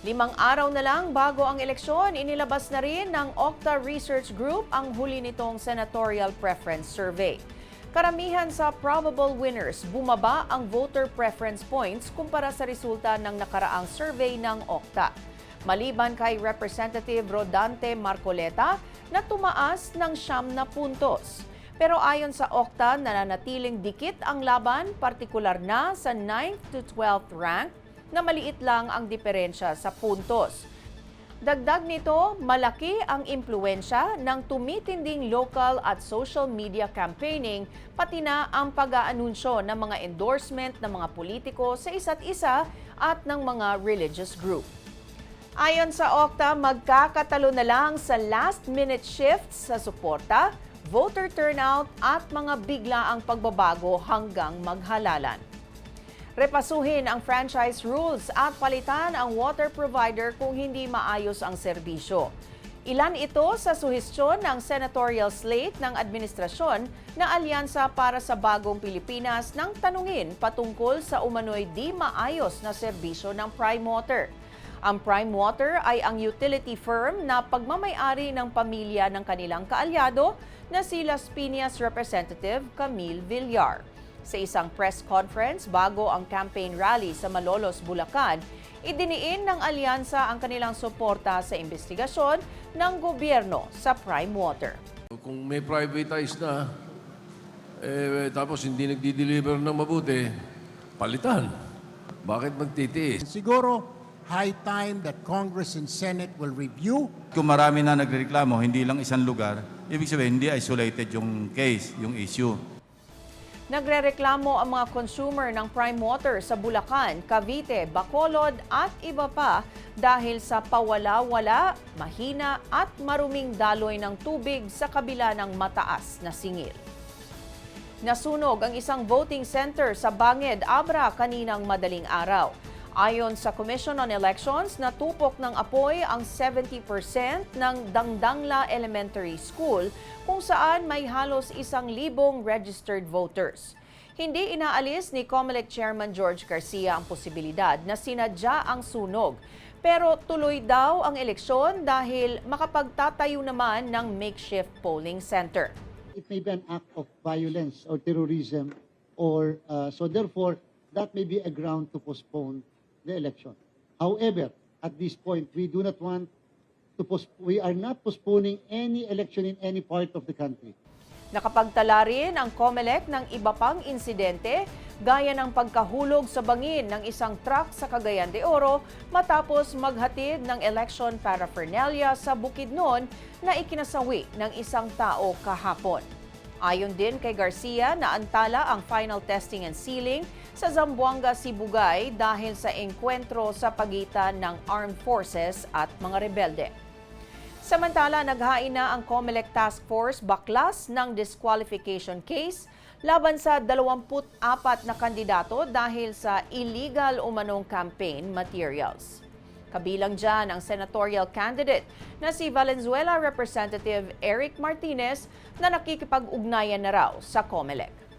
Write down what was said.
Limang araw na lang bago ang eleksyon, inilabas na rin ng Octa Research Group ang huli nitong Senatorial Preference Survey. Karamihan sa probable winners, bumaba ang voter preference points kumpara sa resulta ng nakaraang survey ng Octa. Maliban kay Representative Rodante Marcoleta na tumaas ng siyam na puntos. Pero ayon sa Octa, nananatiling dikit ang laban, partikular na sa 9th to 12th rank na maliit lang ang diferensya sa puntos. Dagdag nito, malaki ang impluensya ng tumitinding local at social media campaigning pati na ang pag-aanunsyo ng mga endorsement ng mga politiko sa isa't isa at ng mga religious group. Ayon sa Okta, magkakatalo na lang sa last-minute shifts sa suporta, voter turnout at mga biglaang pagbabago hanggang maghalalan. Repasuhin ang franchise rules at palitan ang water provider kung hindi maayos ang serbisyo. Ilan ito sa suhestyon ng senatorial slate ng administrasyon na alyansa para sa bagong Pilipinas nang tanungin patungkol sa umano'y di maayos na serbisyo ng Prime Water. Ang Prime Water ay ang utility firm na pagmamayari ng pamilya ng kanilang kaalyado na si Las Piñas Representative Camille Villar. Sa isang press conference bago ang campaign rally sa Malolos, Bulacan, idiniin ng alyansa ang kanilang suporta sa investigasyon ng gobyerno sa Prime Water. Kung may privatize na, eh, tapos hindi nagdi-deliver ng mabuti, palitan. Bakit magtitiis? Siguro, high time that Congress and Senate will review Kung marami na nagreklamo, hindi lang isang lugar, ibig sabihin, hindi isolated yung case, yung issue. Nagrereklamo ang mga consumer ng Prime Water sa Bulacan, Cavite, Bacolod at iba pa dahil sa pawala-wala, mahina at maruming daloy ng tubig sa kabila ng mataas na singil. Nasunog ang isang voting center sa Banged, Abra kaninang madaling araw. Ayon sa Commission on Elections, natupok ng apoy ang 70% ng Dangdangla Elementary School kung saan may halos isang libong registered voters. Hindi inaalis ni COMELEC Chairman George Garcia ang posibilidad na sinadya ang sunog. Pero tuloy daw ang eleksyon dahil makapagtatayo naman ng makeshift polling center. it may be an act of violence or terrorism or uh, so therefore that may be a ground to postpone the election however at this point we do not want to we are not postponing any election in any part of the country Nakapagtala rin ang COMELEC ng iba pang insidente gaya ng pagkahulog sa bangin ng isang truck sa Cagayan de Oro matapos maghatid ng election paraphernalia sa Bukidnon na ikinasawi ng isang tao kahapon. Ayon din kay Garcia na antala ang final testing and sealing sa Zamboanga, Sibugay dahil sa engkwentro sa pagitan ng armed forces at mga rebelde. Samantala, naghain na ang COMELEC Task Force baklas ng disqualification case laban sa 24 na kandidato dahil sa illegal umanong campaign materials. Kabilang dyan ang senatorial candidate na si Valenzuela Representative Eric Martinez na nakikipag-ugnayan na raw sa COMELEC.